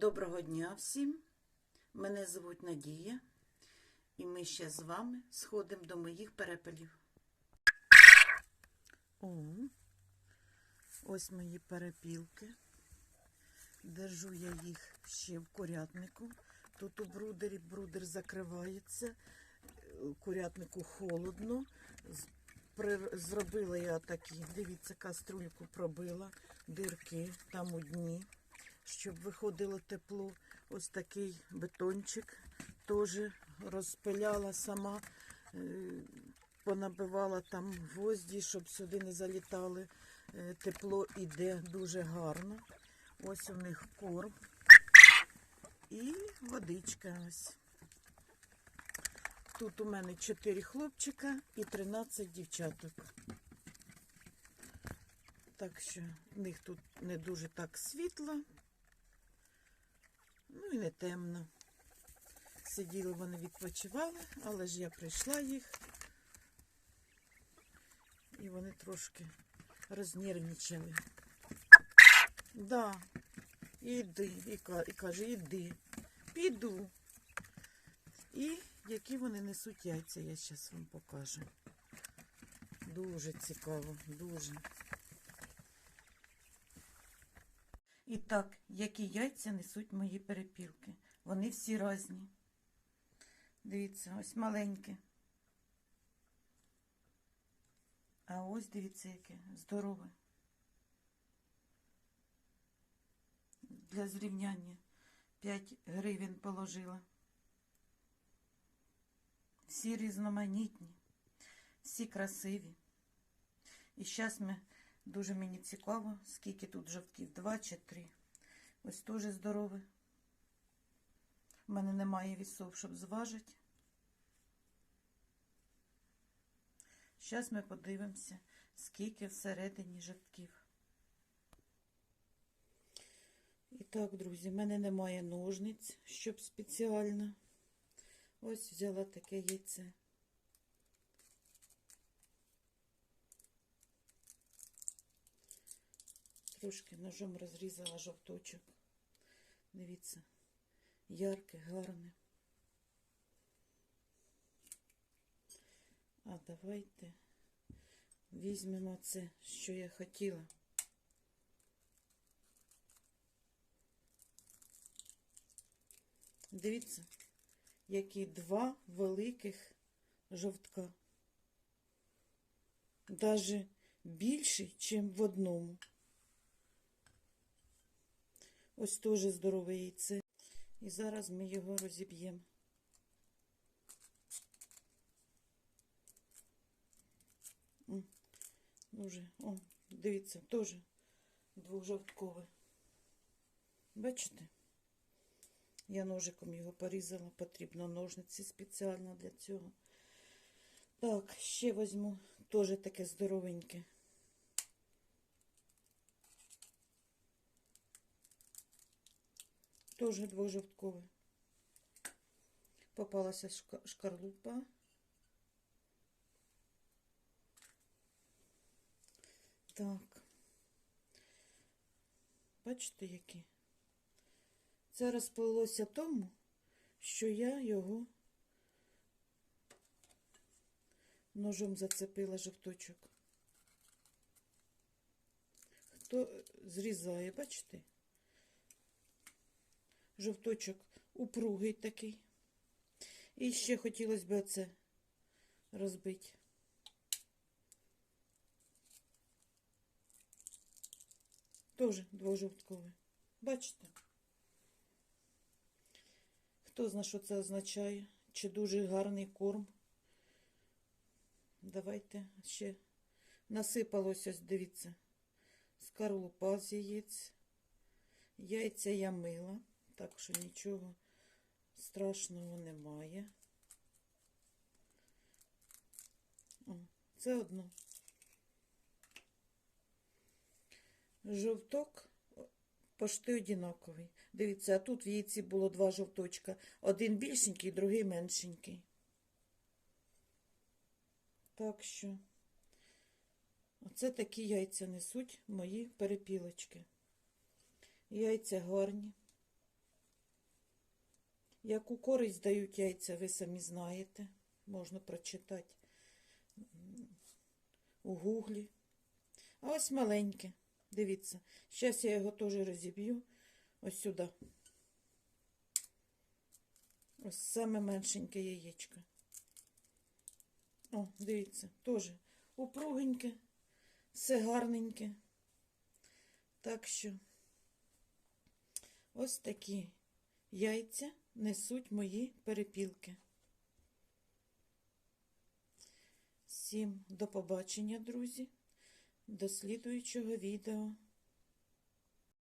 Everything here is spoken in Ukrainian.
Доброго дня всім! Мене звуть Надія, і ми ще з вами сходимо до моїх перепелів. О, ось мої перепілки. Держу я їх ще в курятнику. Тут у брудері брудер закривається, курятнику холодно. Зробила я такі, дивіться, каструльку пробила, дирки там у дні щоб виходило тепло. Ось такий бетончик теж розпиляла сама, е, понабивала там гвозді, щоб сюди не залітали. Е, Тепло іде дуже гарно. Ось у них корм і водичка ось. Тут у мене 4 хлопчика і 13 дівчаток. Так що в них тут не дуже так світло, ну і не темно. Сиділи вони відпочивали, але ж я прийшла їх. І вони трошки рознервничали. Да, іди, і, ка- і каже, іди, піду. І які вони несуть яйця, я зараз вам покажу. Дуже цікаво, дуже. І так, які яйця несуть мої перепілки. Вони всі різні. Дивіться, ось маленьке. А ось дивіться, яке здорове. Для зрівняння 5 гривень положила. Всі різноманітні, всі красиві. І зараз ми дуже мені цікаво, скільки тут жовтків, два чи три. Ось теж здорове. У мене немає вісов, щоб зважити. Зараз ми подивимося, скільки всередині жовтків. І так, друзі, в мене немає ножниць, щоб спеціально. Ось взяла таке яйце. Трошки ножом розрізала жовточок. Дивіться, ярке, гарне. А давайте візьмемо це, що я хотіла. Дивіться, які два великих жовтка. Даже більший, ніж в одному. Ось теж здорове яйце. І зараз ми його розіб'ємо. Дуже, о, дивіться, теж двохжовткове. Бачите? Я ножиком його порізала, потрібно ножниці спеціально для цього. Так, ще візьму теж таке здоровеньке. Тоже двожовткове. Попалася шкарлупа. Так. Бачите, які? Це розплилося тому, що я його ножом зацепила жовточок. Хто зрізає, бачите? Жовточок упругий такий. І ще хотілося б це розбити. Теж двожовтковий. Бачите? Хто знає, що це означає? Чи дуже гарний корм? Давайте ще насипалось ось, дивіться, скорлупа з яєць. Яйця я мила. Так що нічого страшного немає. О, це одно. Жовток пошти одинаковий. Дивіться, а тут в яйці було два жовточка. Один більшенький, другий меншенький. Так що, оце такі яйця несуть мої перепілочки. Яйця гарні. Яку користь дають яйця, ви самі знаєте. Можна прочитати у гуглі. А ось маленьке. Дивіться. Зараз я його теж розіб'ю. Ось сюди. Ось саме меншеньке яєчко. О, дивіться, теж упругеньке, все гарненьке. Так що ось такі яйця несуть мої перепілки. Всім до побачення, друзі. До слідуючого відео.